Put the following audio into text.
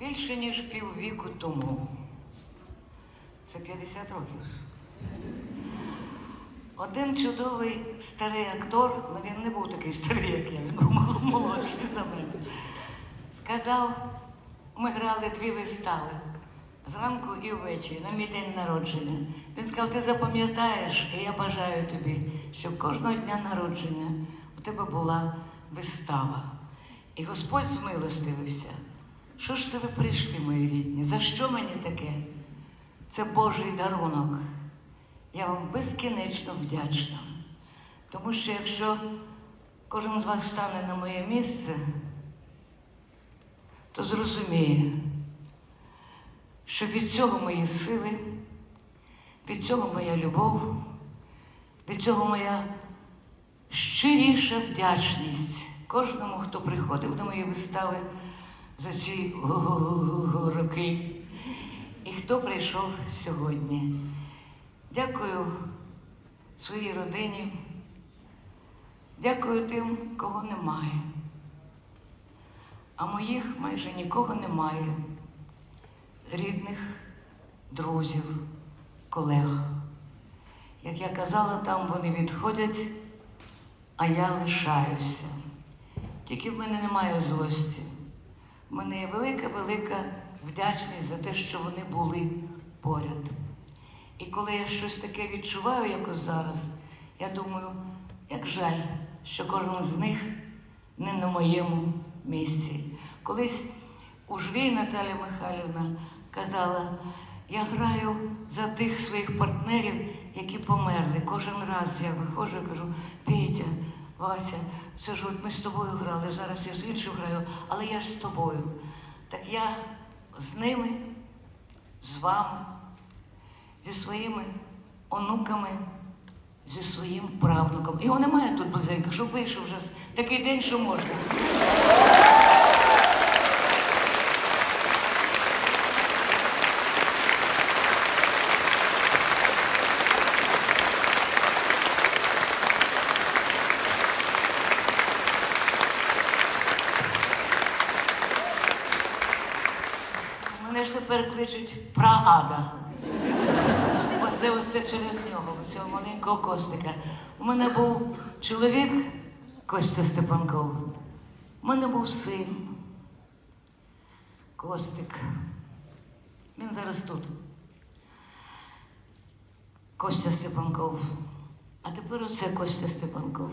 Більше ніж піввіку тому. Це 50 років. Один чудовий старий актор, ну він не був такий старий, як я, він був молодший за мене. Сказав, ми грали дві вистави зранку і ввечері, на мій день народження. Він сказав, ти запам'ятаєш, і я бажаю тобі, щоб кожного дня народження у тебе була вистава. І Господь змилостивився. Що ж це ви прийшли, мої рідні? За що мені таке? Це Божий дарунок. Я вам безкінечно вдячна. Тому що якщо кожен з вас стане на моє місце, то зрозуміє, що від цього мої сили, від цього моя любов, від цього моя щиріша вдячність кожному, хто приходив до моєї вистави за ці роки, і хто прийшов сьогодні. Дякую своїй родині, дякую тим, кого немає. А моїх майже нікого немає. Рідних, друзів, колег. Як я казала, там вони відходять, а я лишаюся. Тільки в мене немає злості. Мене є велика-велика вдячність за те, що вони були поряд. І коли я щось таке відчуваю, якось зараз, я думаю, як жаль, що кожен з них не на моєму місці. Колись у жвій Наталя Михайлівна казала, я граю за тих своїх партнерів, які померли. Кожен раз я виходжу і кажу, Петя, Вася, це ж от ми з тобою грали, зараз я з іншим граю, але я ж з тобою. Так я з ними, з вами зі своїми онуками, зі своїм правнуком. Його немає тут близенько, щоб вийшов вже такий день, що можна. Мене ж тепер кличуть Праада. Оце, оце через нього, цього маленького Костика. У мене був чоловік Костя Степанков. У мене був син Костик. Він зараз тут. Костя Степанков. А тепер оце Костя Степанков.